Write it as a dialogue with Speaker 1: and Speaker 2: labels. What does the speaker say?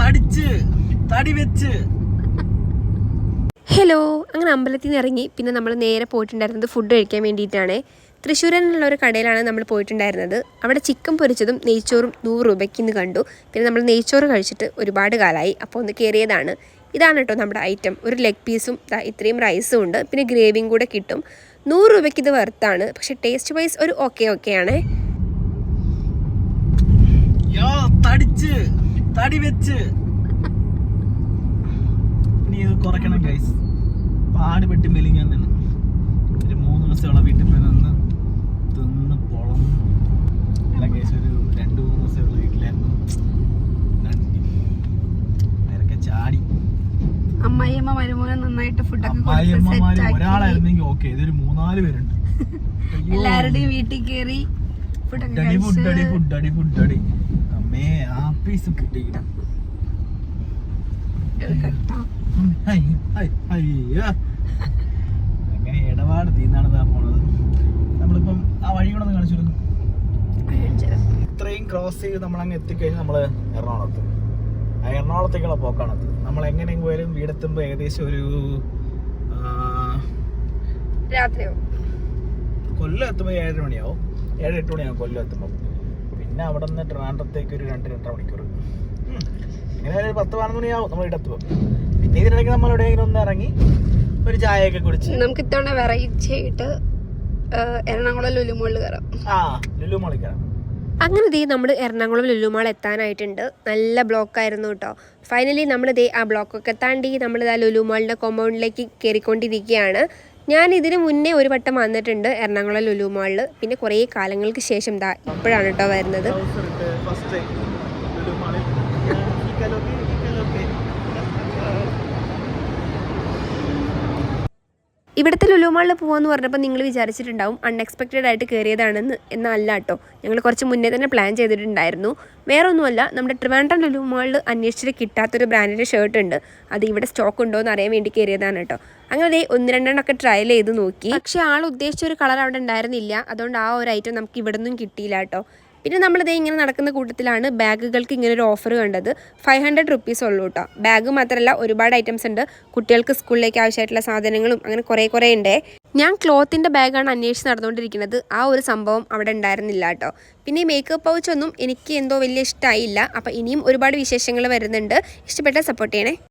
Speaker 1: തടിച്ച് തടി വെച്ച്.
Speaker 2: ഹലോ അങ്ങനെ അമ്പലത്തിൽ നിന്ന് ഇറങ്ങി. പിന്നെ നമ്മൾ നേരെ പോയിട്ടുണ്ടായിരുന്നത് ഫുഡ് കഴിക്കാൻ വേണ്ടിയിട്ടാണ്. തൃശ്ശൂരനുള്ള ഒരു കടയിലാണ് നമ്മൾ പോയിട്ടുണ്ടായിരുന്നത്. അവിടെ ചിക്കൻ പൊരിച്ചതും നെയ്ച്ചോറും നൂറ് രൂപയ്ക്ക് ഇന്ന് കണ്ടു. പിന്നെ നമ്മൾ നെയ്ച്ചോറ് കഴിച്ചിട്ട് ഒരുപാട് കാലമായി അപ്പോൾ ഒന്ന് കയറിയതാണ് ഇതാണ് കേട്ടോ നമ്മുടെ ഐറ്റം ഒരു ലെഗ് പീസും ഇത്രയും റൈസും ഉണ്ട്. പിന്നെ ഗ്രേവിയും കൂടെ കിട്ടും. നൂറ് രൂപയ്ക്ക് ഇത് വെർത്താണ് പക്ഷെ ടേസ്റ്റ് വൈസ് ഒരു ഓക്കെ ഓക്കെ ആണേ.
Speaker 1: തടിച്ച്. തടി വെച്ച്. ഇനി ഇത് കുറയ്ക്കണം ഗൈസ് പാടുപെട്ട് മെലിഞ്ഞാൻ നിന്ന്. ഒരു മൂന്ന് ദിവസമുള്ള വീട്ടിൽ പോയി നിന്ന് തിന്ന് പൊളം അല്ല ഗൈസ് ഒരു രണ്ട് മൂന്ന് ദിവസമുള്ള വീട്ടിലായിരുന്നു. ചാടി.
Speaker 3: അമ്മായിയമ്മ മരുമോനെ നന്നായിട്ട് ഫുഡൊക്കെ
Speaker 1: ഒരാളായിരുന്നെങ്കിൽ ഓക്കെ ഇതൊരു മൂന്നാൽ പേരുണ്ട്.
Speaker 3: എല്ലാവരുടെയും വീട്ടിൽ കയറി ഫുഡൊക്കെ
Speaker 1: പീസ്
Speaker 3: കിട്ടിയില്ല.
Speaker 1: അങ്ങനെ ഇടപാട് തീന്നാണ് പോണത്. നമ്മളിപ്പം ആ വഴി കൂടെ ഒന്ന് കാണിച്ചു കൊടുക്കും ഇത്രയും ക്രോസ് ചെയ്ത് നമ്മൾ അങ്ങ് എത്തിക്കഴിഞ്ഞാൽ നമ്മൾ എറണാകുളത്ത്. ആ എറണാകുളത്തേക്കുള്ള പോക്കാണത്. നമ്മൾ എങ്ങനെയെങ്കിലും പോയാലും വീടെത്തുമ്പോൾ ഏകദേശം ഒരു കൊല്ലം എത്തുമ്പോൾ ഏഴര മണിയാവും. ഏഴ് എട്ട് മണിയാവും കൊല്ലം എത്തുമ്പോൾ പിന്നെ അവിടെ നിന്ന് ട്രിവാൻഡ്രത്തേക്ക് ഒരു രണ്ട് രണ്ടര മണിക്കൂർ. ഇങ്ങനെ ഒരു പത്ത് പതിനൊന്ന് മണിയാവും നമ്മൾ ഇടത്ത് പോകും പിന്നെ ഇതിനിടയ്ക്ക് നമ്മൾ എവിടെയെങ്കിലും ഒന്ന് ഇറങ്ങി ഒരു ചായയൊക്കെ കുടിച്ച്.
Speaker 3: നമുക്ക് ഇത്തവണ വെറൈറ്റി ആയിട്ട് എറണാകുളം ലുലുമോളിൽ കയറാം.
Speaker 1: ആ ലുലുമോളിൽ കയറാം.
Speaker 2: അങ്ങനെ ദേ നമ്മൾ എറണാകുളം ലുലുമാൾ എത്താനായിട്ടുണ്ട്. നല്ല ബ്ലോക്കായിരുന്നു കേട്ടോ. ഫൈനലി നമ്മൾ ദേ ആ ബ്ലോക്കൊക്കെ താണ്ടി നമ്മൾ ആ ലുലുമാളിന്റെ കോമ്പൗണ്ടിലേക്ക് കയറിക്കൊണ്ടിരിക്കുകയാണ് ഞാൻ ഇതിനു മുന്നേ ഒരു വട്ടം വന്നിട്ടുണ്ട് എറണാകുളം ലുലു മാളിൽ പിന്നെ കുറേ കാലങ്ങൾക്ക് ശേഷം ദാ ഇപ്പോഴാണ് കേട്ടോ വരുന്നത്
Speaker 1: ഫസ്റ്റ് ലുലു മാളിൽ ഈ കലോക്കെ ഈ കലോക്കെ
Speaker 2: ഇവിടുത്തെ ലുലുമാളിൽ പോകാമെന്ന് പറഞ്ഞപ്പോൾ നിങ്ങൾ വിചാരിച്ചിട്ടുണ്ടാവും അൺഎക്സ്പെക്റ്റഡ് ആയിട്ട് കയറിയതാണെന്ന് എന്നല്ല കേട്ടോ ഞങ്ങൾ കുറച്ച് മുന്നേ തന്നെ പ്ലാൻ ചെയ്തിട്ടുണ്ടായിരുന്നു. വേറെ ഒന്നുമല്ല നമ്മുടെ ട്രിവാൻഡ്രം ലുലുമാളിൽ അന്വേഷിച്ചിട്ട് കിട്ടാത്തൊരു ബ്രാൻഡിന്റെ ഷർട്ട് ഉണ്ട്. അത് ഇവിടെ സ്റ്റോക്ക് ഉണ്ടോ എന്ന് അറിയാൻ വേണ്ടി കയറിയതാണ് കേട്ടോ അങ്ങനെ ഒന്ന് രണ്ടെണ്ണമൊക്കെ ട്രയൽ ചെയ്ത് നോക്കി. പക്ഷേ ആൾ ഉദ്ദേശിച്ച ഒരു കളർ അവിടെ ഉണ്ടായിരുന്നില്ല. അതുകൊണ്ട് ആ ഒരു ഐറ്റം നമുക്ക് ഇവിടെ നിന്നും കിട്ടിയില്ല കേട്ടോ പിന്നെ നമ്മളിതേ ഇങ്ങനെ നടക്കുന്ന കൂട്ടത്തിലാണ് ബാഗുകൾക്ക് ഇങ്ങനെ ഒരു ഓഫർ കണ്ടത്. ഫൈവ് ഹൺഡ്രഡ് റുപ്പീസ് ഉള്ളൂ കേട്ടോ ബാഗ് മാത്രമല്ല ഒരുപാട് ഐറ്റംസ് ഉണ്ട്. കുട്ടികൾക്ക് സ്കൂളിലേക്ക് ആവശ്യമായിട്ടുള്ള സാധനങ്ങളും അങ്ങനെ കുറേ കുറേ ഉണ്ട് ഞാൻ ക്ലോത്തിന്റെ ബാഗാണ് അന്വേഷിച്ച് നടന്നുകൊണ്ടിരിക്കുന്നത് ആ ഒരു സംഭവം അവിടെ ഉണ്ടായിരുന്നില്ല കേട്ടോ പിന്നെ ഈ മേക്കപ്പ് പൗച്ച് ഒന്നും എനിക്ക് എന്തോ വലിയ ഇഷ്ടമായില്ല അപ്പോൾ ഇനിയും ഒരുപാട് വിശേഷങ്ങൾ വരുന്നുണ്ട്. ഇഷ്ടപ്പെട്ട സപ്പോർട്ട് ചെയ്യണേ.